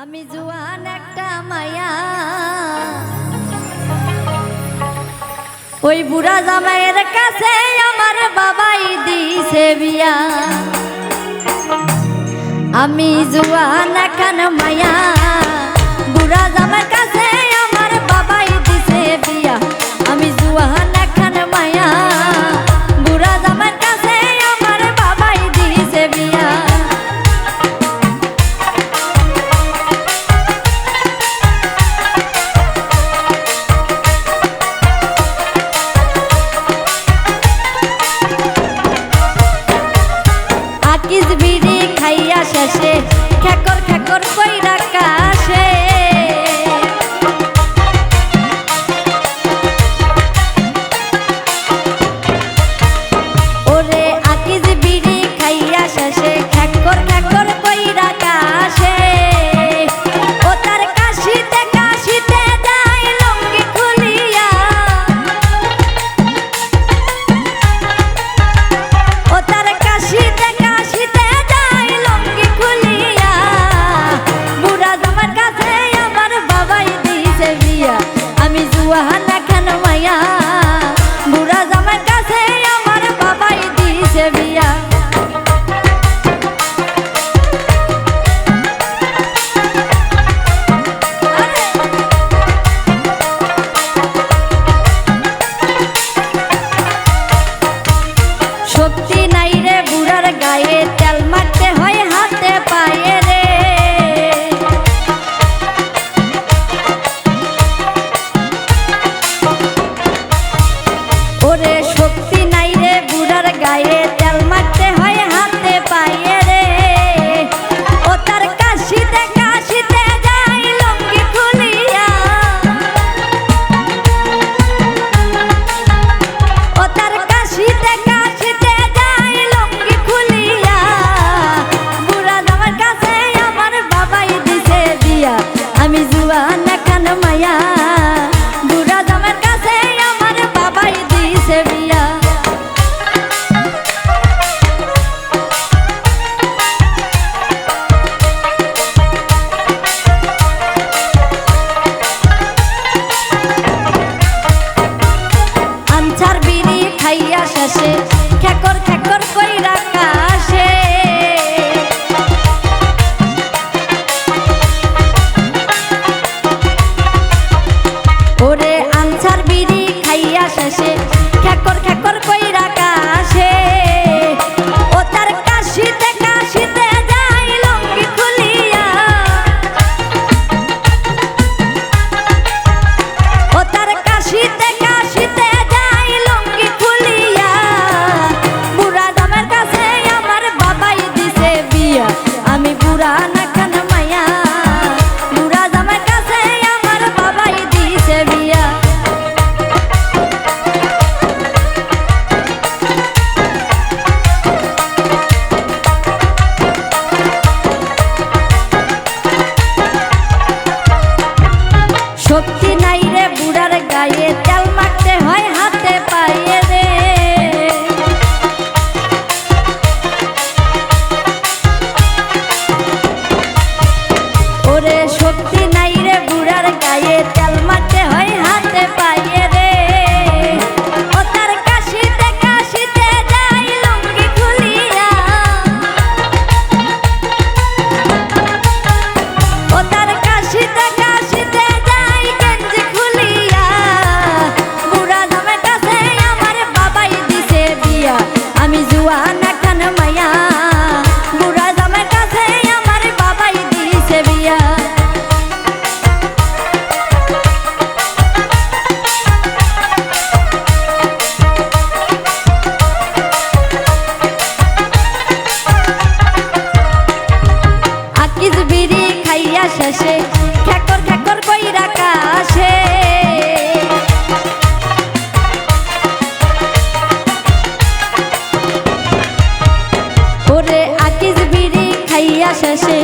আমি জুয়ান একটা মায়া। ওই বুড়া জামাইয়ের কাছে আমার বাবাই দিছে বিয়া। আমি জুয়ান এখন মায়া। বুড়া জামাই গিজবিরি খাইয়া শেষে খেকর খেকর কই শক্তি নাই রে বুড়ার গায়ে। শক্তি নাই রে বুড়ার গায়ে তেল 感谢。